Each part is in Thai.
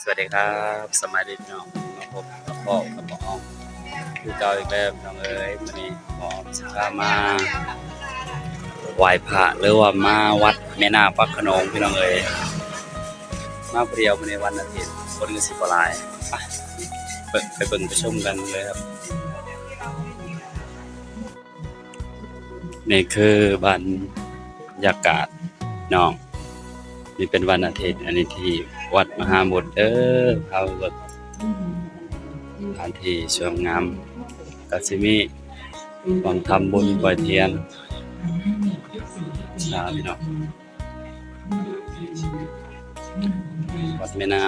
สวัสดีครับสมัยดีพี่น้องมาพบกับพ่อกับหมออมคือเก่าอีกแล้วน้องเอ้ยวันนี้หอมสิพามาไหว้พระหรือว่ามาวัดแม่นาปักขนงพี่น้องเอ้ยมาเพรียวมาในวันอาทิตย์คนก็สิบลายไปไปเบิ่งไปชมกันเลยครับนี่คือบรรยากาศน้อง นี่เป็นวันอาทิตย์ อันนี้ที่วัดมหาบุตรเด้อพาเบิกสถานที่สวยงามกัสิมีวังทำบุญปล่อยเทียนชาพี่น้องวัดแม่นา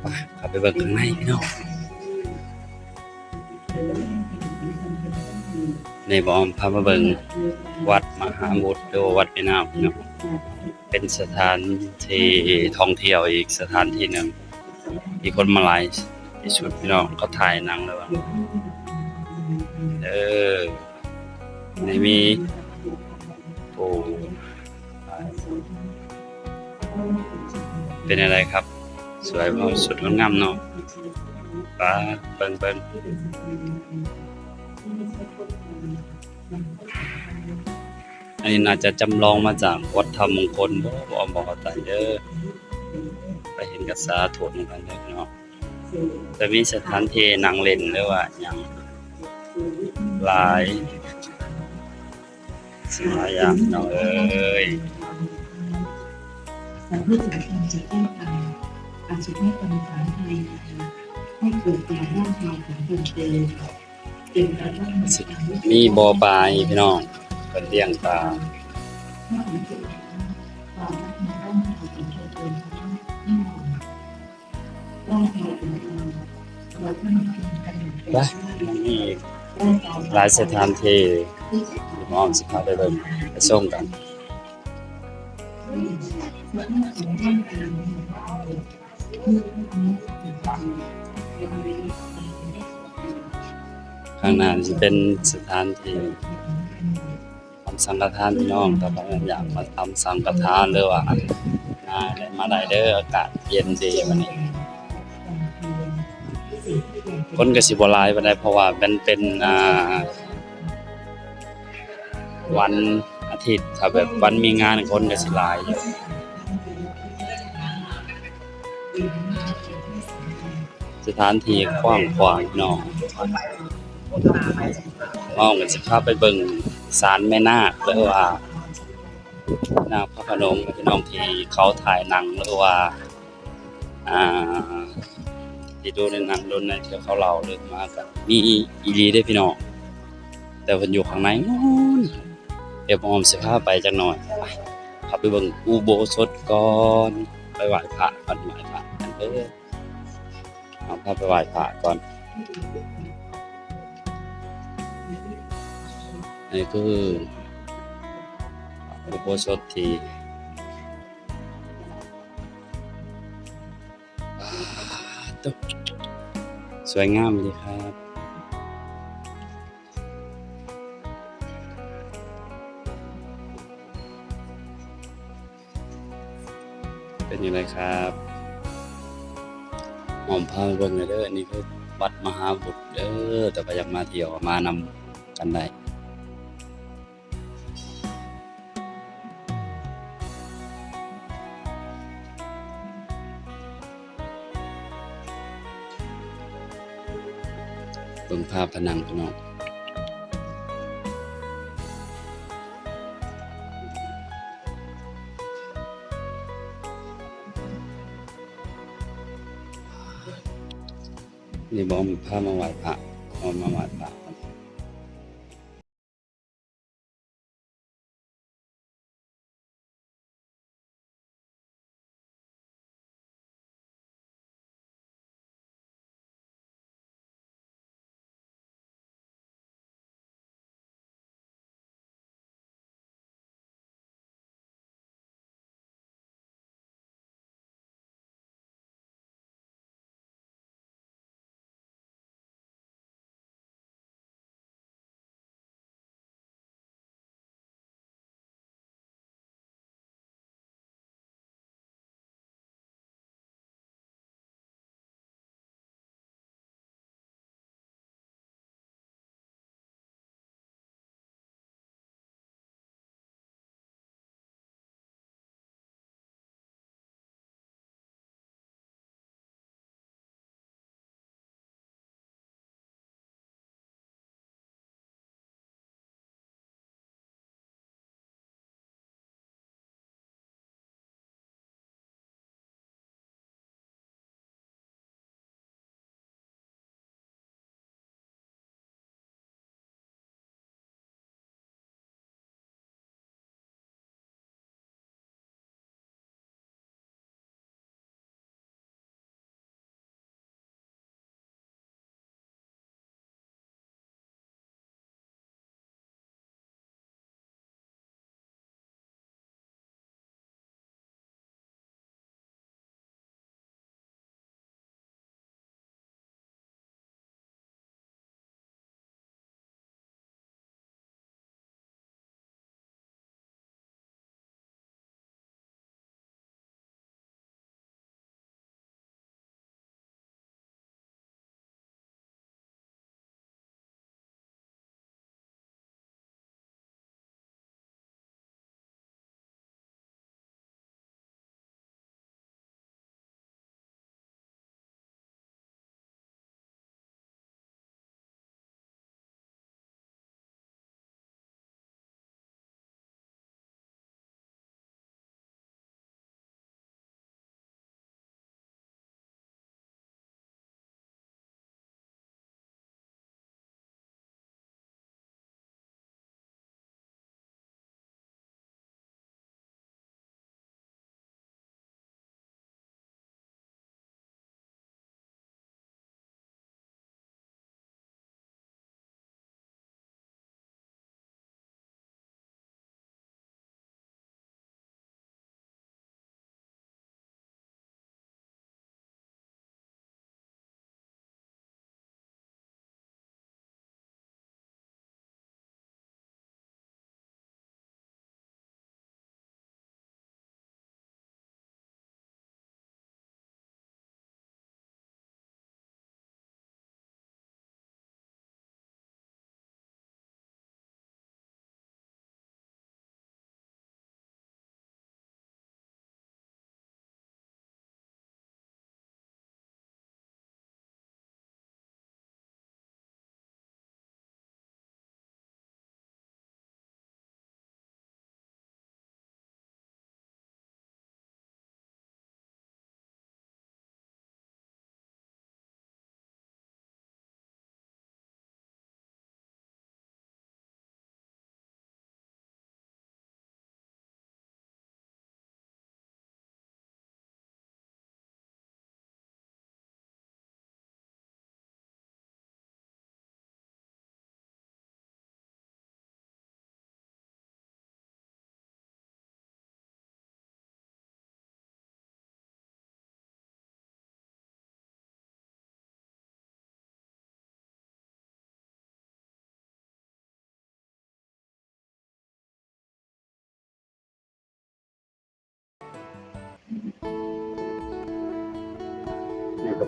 ไปเข้าไปเบิกข้างในพี่น้อง ในบอมพามาเบิงวัดมหาบุตรหรือว่าวัดแม่น้ำเนาะเป็นสถานที่ท่องเที่ยวอีกสถานที่หนึ่งมีคนมาหลายที่สุดพี่น้องก็ถ่ายหนังแล้วว่าเออในมีปูเป็นอะไรครับ สวยมากสุดงดงามเนาะป้าเบิ่งเบิ่ง อันนี้น่าจะจำลองมาจากวัดธรรมมงคลบ่บ่บอกตายเด้อไปเห็นกับสาธุนกันเด้อเนาะจะมีสถานที่นั่งเล่นหรือว่าหยังหลายสิ่งหลายอย่างเนาะเอ้ยแต่เพื่อสังคมจะแก้ไขอาจจะไม่ตรงสารภายให้เกิดการร่างกายของคนเดิมเกี่ยวกับร่าง มีบ่อปลาอีกพี่น้องเพิ่นเลี้ยงปลาถ้าสังเกตว่าความรักในร่างกายของคนเดิมนั้นไม่เหมาะร่างกายของเราเราก็มีเพียงกันหนึ่งเป็นไปชาติมีอีกร่างกายหลายสถานที่ที่จะที่หมออมสิพาไปเบิ่งไปชมกันเมื่อของร่างกายของเราเมื่อนี้เป็นเป็นเรื่อง ข้างหน้านี่เป็นสถานที่ทำสังฆทานพี่น้องถ้าใครอยากมาทำสังฆทานหรือว่ามาได้มาได้เด้ออากาศเย็นดีวันนี้ คนกสิบลายปานใดเพราะว่ามันเป็นวันอาทิตย์ถ้าแบบวันมีงานคนกสิลายอยู่สถานที่กว้างขวางนาะ น้องก็สิพาไปเบิ่งศาลแม่นาคหรือว่านาคพระโขนงพี่น้องที่เขาถ่ายหนังหรือว่าอ่าที่ดูในหนังดูในเที่ยวเขาเล่าเรื่องมากับมีอีลีได้พี่น้องแต่เพิ่นอยู่ข้างในนู้นเดี๋ยวผมอมสิพาไปจักหน่อยไปขับไปเบิ่งอุโบสถก่อนไปไหว้พระก่อนไหว้พระกันเด้อเอาพาไปไหว้พระก่อน นี่คืออุโบสถที่สวยงามเลยครับเป็นยังไงครับหอมพาไปเบิ่งเลยเด้ออันนี้คือวัดมหาบุตรเด้อแต่ก็อยากมาเที่ยวมานำกันได้ บิ่งภาพผนังพี่น้องนี่บอกมีภาพมาไหว้พระเอามาไหว้พระ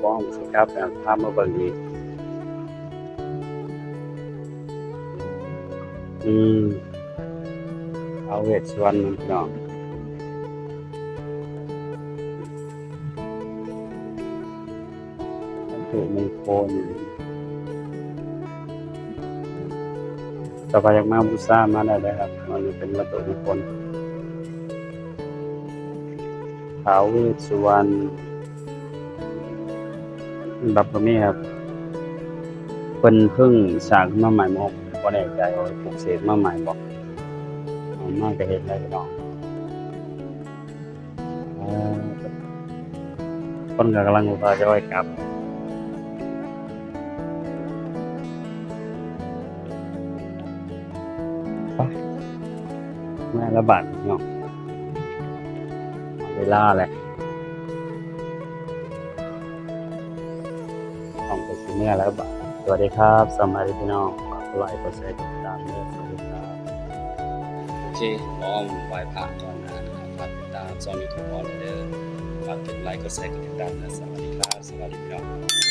บ้องสิครับแบบพามาเบิ่งอีกอืมเอาเวทสวรรณมันพี่น้องวัตถุมงคลต่อไปอยากมาบูชามาได้เลยครับ มันเป็นวัตถุมงคลท้าวเวสสุวรรณ บับบ่มีครับเพิ่นเพิ่งสร้างขึ้นมาใหม่บ่บ่แน่ใจว่าปลูกเสกมาใหม่บ่เอามาก็เฮ็ดได้พี่น้องคนก็กำลังว่าจะไว้กลับไปแม่ละบาทพี่น้องเวลาแหละ ของไปสิเนียแล้วบ่าสวัสดีครับสมัยพี่น้องฝากไลค์กดแชร์กดติดตามด้วยสวัสดีครับโอเคพร้อมไหว้พระก่อนนะครับฝากติดตามซองยูทูบออนเดอร์ฝากกดไลค์กดแชร์กดติดตามนะสวัสดีครับสวัสดีพี่น้อง